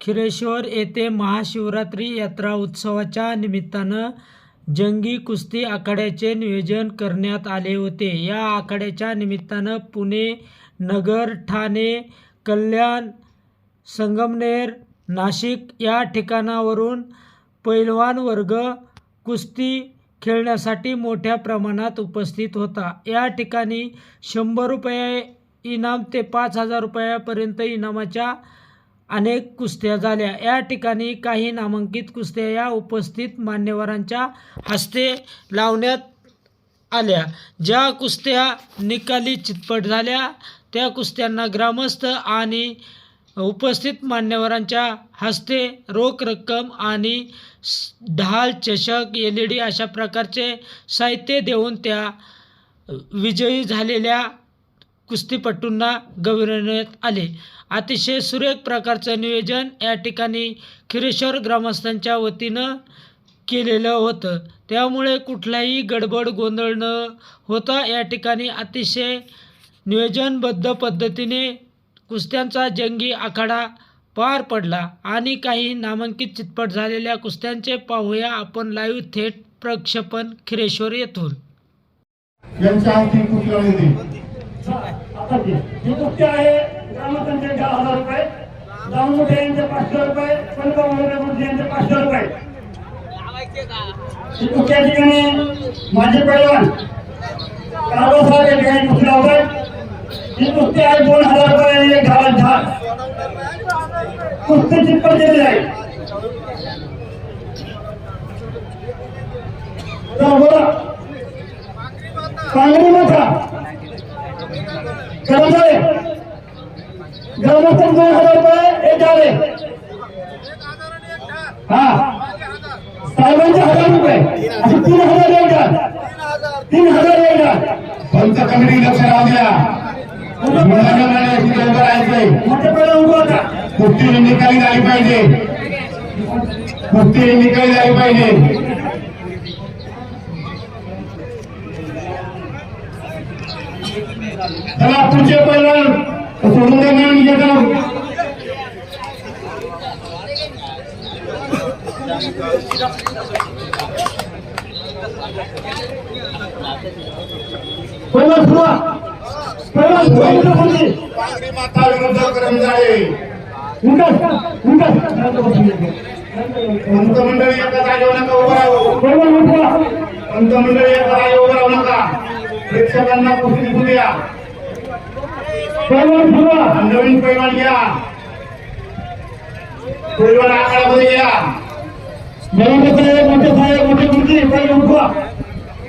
खिरेश्वर येथे महाशिवरात्री यात्रा उत्सवाच्या निमित्तानं जंगी कुस्ती आखाड्याचे नियोजन करण्यात आले होते. या आखाड्याच्या निमित्तानं पुणे नगर ठाणे कल्याण संगमनेर नाशिक या ठिकाणावरून पैलवान वर्ग कुस्ती खेळण्यासाठी मोठ्या प्रमाणात उपस्थित होता. या ठिकाणी शंभर रुपये इनाम ते पाच हजार रुपयापर्यंत इनामाच्या अनेक कुस्त्या झाल्या. या ठिकाणी काही नामांकित कुस्त्या या उपस्थित मान्यवरांच्या हस्ते लावण्यात आल्या. ज्या कुस्त्या निकाली चितपट झाल्या त्या कुस्त्यांना ग्रामस्थ आणि उपस्थित मान्यवरांच्या हस्ते रोख रक्कम आणि ढाल चषक एल ई डी अशा प्रकारचे साहित्य देऊन त्या विजयी झालेल्या कुस्तीपटूंना गौरवण्यात आले. अतिशय सुरेख प्रकारचं नियोजन या ठिकाणी खिरेश्वर ग्रामस्थांच्या वतीनं केलेलं होतं. त्यामुळे कुठलाही गडबड गोंधळ न होता या ठिकाणी अतिशय नियोजनबद्ध पद्धतीने कुस्त्यांचा जंगी आखाडा पार पडला आणि काही नामांकित चितपट झालेल्या कुस्त्यांचे पाहूया आपण लाईव्ह थेट प्रक्षेपण खिरेश्वर येथून. यांच्या ही कुस्ती आहे ग्रामपंचायत दहा हजार रुपये दामोठे यांचे पाचशे रुपये पंतप्रधान यांचे पाचशे रुपये. ही कुस्ती या ठिकाणी माझे पैलवान कारभार या ठिकाणी कुस्ती लावतात ही कुस्ती आहे दोन हजार रुपये आणि एक दहा दहा. कुस्ती चिप्पट आहे. चला बोला. पांगरी माता कर्मचारी ग्रामस्थान दोन हजार रुपये एक झाले हा. साहेबांचे हजार रुपये. असे तीन हजार येतात तीन हजार येतात पंच कमिटी लक्ष राहू द्या. कुस्ती निकाली झाली पाहिजे. कुस्ती निकाली झाली पाहिजे. चला पुढचे पहिलं सोडून घेतो पहिला सुरुवा पहिला सुरुवा इथं कोणती? पांगरी माता विरुद्ध कर्मचारी विकास विकास पंतमंडळी एका जागेवर नका उभं राहू. एका जागेवर उभं राहू नका. प्रेक्षकांना कुस्ती दिसू द्या. नवीन पैलवान घ्या. पैलवान आखाड्यामध्ये घ्या. साहेब मोठे साहेब मोठे मंत्री पहिला उठवा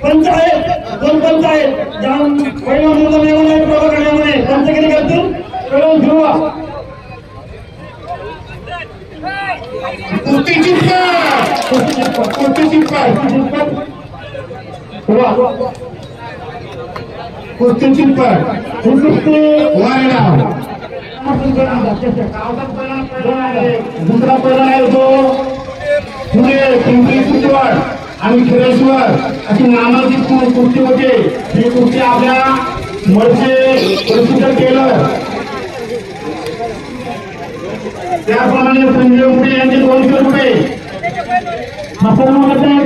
पंच आहेत दोन पंच आहेत. जाऊन पहिला मुलगा मेहमान आहे प्रभा करण्यामध्ये पंच किती करतील? पहिला सुरुवा. कुस्ती चिप्पट कुस्ती चिप्पट कुस्ती चिप्पट वारेला दुसरा पहिला आहे तो पुणे पिंपरी चिंचवड आणि खिरेश्वर. अशी नामांकित कुस्ती होते. ही कुस्ती आपल्या मडचे प्रसिद्ध केलं. त्याप्रमाणे संजय मुळे यांचे दोनशे रुपये. आपण म्हणत आहे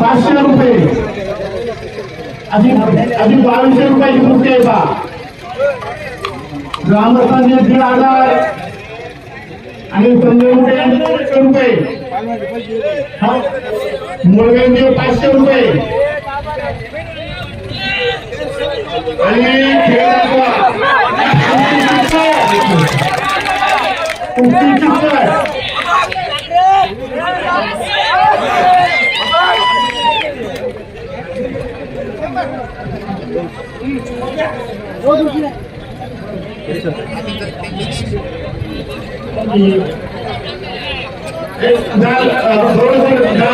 पाचशे रुपये. अधिक बावीसशे रुपयाची कुस्ती आहे बा ग्रामस्थांचे दीड हजार आणि संजय मुळे यांचे दोनशे रुपये हा. मुरगेंचे पाचशे रुपये आणि खेळाचा कुस्ती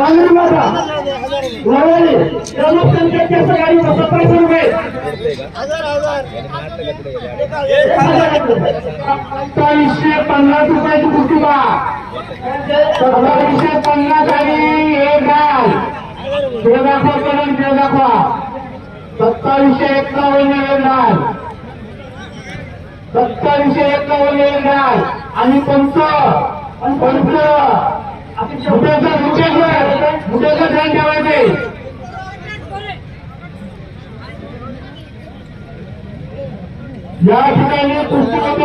बांगडी माता रुपये. सत्तावीसशे पन्नास रुपयाची कुस्ती सत्तावीसशे पन्नास आणि एक डाल ते दाखवा कलम ते दाखवा. सत्तावीसशे एक्कावन्न एक डाल सत्तावीसशे एक्कावन्न एक डाल आणि पंच पंच मुठ्याचं मुठ्याचं मुठ्याचं ठेवायचे या ठिकाणी पुस्तक